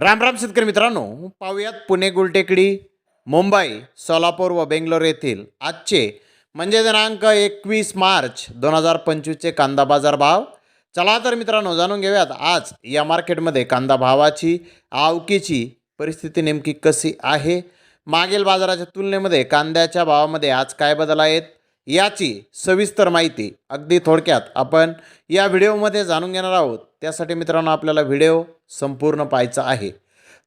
राम राम शेतकरी मित्रांनो पाहूयात पुणे गुलटेकडी मुंबई सोलापूर व बेंगलोर येथील आजचे म्हणजे दिनांक एकवीस मार्च दोन हजार पंचवीसचे कांदा बाजार भाव. चला तर मित्रांनो जाणून घेऊयात आज या मार्केटमध्ये कांदा भावाची आवकीची परिस्थिती नेमकी कशी आहे? मागील बाजाराच्या तुलनेमध्ये कांद्याच्या भावामध्ये आज काय बदल आहेत? याची सविस्तर माहिती अगदी थोडक्यात आपण या व्हिडिओमध्ये जाणून घेणार आहोत. त्यासाठी मित्रांनो आपल्याला व्हिडिओ संपूर्ण पाहायचा आहे.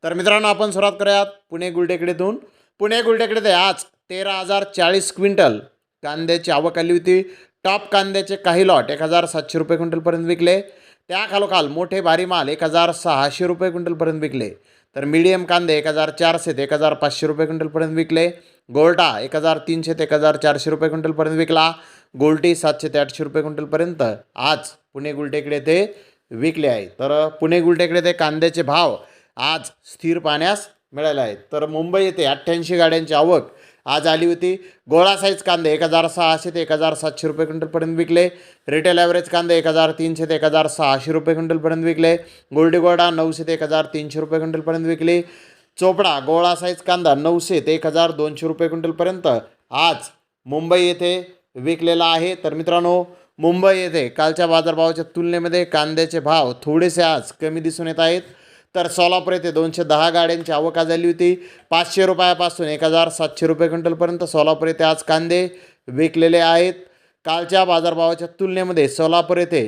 तर मित्रांनो आपण सुरुवात करूयात पुणे गुलटेकडीतून. पुणे गुलटेकडे आज तेरा हजार चाळीस क्विंटल कांद्याची आवक आली होती. टॉप कांद्याचे काही लॉट एक हजार सातशे रुपये क्विंटलपर्यंत विकले. त्या खालोखाल मोठे भारी माल एक हजार सहाशे रुपये क्विंटलपर्यंत विकले. तर मीडियम कांदे एक हजार चारशे ते एक हजार पाचशे रुपये क्विंटलपर्यंत विकले. गोल्टा एक हजार तीनशे ते एक हजार चारशे रुपये क्विंटलपर्यंत विकला. गोल्टी सातशे ते आठशे रुपये क्विंटलपर्यंत आज पुणे गुलटेकडे ते विकले आहे तर पुणे गुलटेकडे ते कांद्याचे भाव आज स्थिर पाहण्यास मिळाले आहेत. तर मुंबई येथे अठ्ठ्याऐंशी गाड्यांची आवक आज आली होती. गोळा साईज कांदे एक हजार सहाशे ते एक हजार सातशे रुपये क्विंटलपर्यंत विकले. रिटेल ॲव्हरेज कांदे एक हजार तीनशे ते एक हजार सहाशे रुपये क्विंटलपर्यंत विकले. गोल्डी गोडा नऊशे ते एक हजार तीनशे रुपये क्विंटलपर्यंत विकली. चोपडा गोळा साईज कांदा नऊशे ते एक हजार दोनशे रुपये क्विंटलपर्यंत आज मुंबई येथे विकलेला आहे. तर मित्रांनो मुंबई येथे कालच्या बाजारभावाच्या तुलनेमध्ये कांद्याचे भाव थोडेसे आज कमी दिसून येत आहेत. तर सोलापूर येथे दोनशे दहा गाड्यांची आवक झाली होती. पाचशे रुपयापासून एक हजार सातशे रुपये क्विंटलपर्यंत सोलापूर येथे आज कांदे विकलेले आहेत. कालच्या बाजारभावाच्या तुलनेमध्ये सोलापूर येथे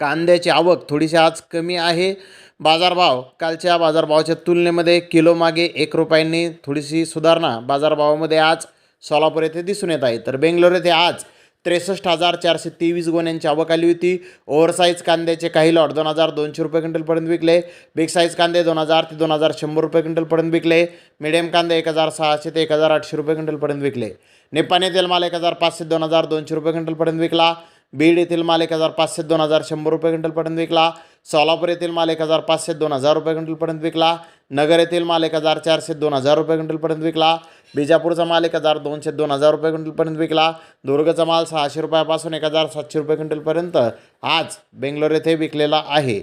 कांद्याची आवक थोडीशी आज कमी आहे. बाजारभाव कालच्या बाजारभावाच्या तुलनेमध्ये किलोमागे एक रुपयांनी थोडीशी सुधारणा बाजारभावामध्ये आज सोलापूर येथे दिसून येत आहे. तर बेंगलोर येथे आज त्रेसष्ट हजार चारशे तेवीस गोण्यांची आवक आली होती. ओव्हरसाईज कांद्याचे काही लॉट दोन हजार दोनशे रुपये क्विंटलपर्यंत विकले. बिग साईज कांदे दोन हजार ते दोन हजार शंभर रुपये क्विंटलपर्यंत विकले. मिडियम कांदे एक हजार सहाशे ते एक हजार आठशे रुपये क्विंटलपर्यंत विकले. नेपाणी तेलमाल एक हजार पाचशे दोन हजार दोनशे रुपये क्विंटलपर्यंत विकला. बीड येथील माल एक हजार पाचशे दोन हजार शंभर रुपये क्विंटलपर्यंत विकला. सोलापूर येथील माल एक हजार पाचशे दोन हजार रुपये क्विंटलपर्यंत विकला. नगर येथील माल एक हजार चारशे दोन हजार रुपये क्विंटलपर्यंत विकला. बिजापूरचा माल एक हजार दोनशे दोन हजार रुपये क्विंटलपर्यंत विकला. दुर्गचा माल सहाशे रुपयापासून एक हजार सातशे रुपये क्विंटलपर्यंत आज बेंगलोर येथे विकलेला आहे.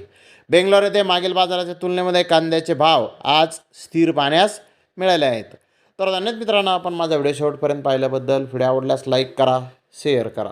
बेंगलोर येथे मागील बाजाराच्या तुलनेमध्ये कांद्याचे भाव आज स्थिर पाहण्यास मिळाले आहेत. तर धन्यवाद मित्रांनो आपण माझा व्हिडिओ शेवटपर्यंत पाहिल्याबद्दल. व्हिडिओ आवडल्यास लाईक करा शेअर करा.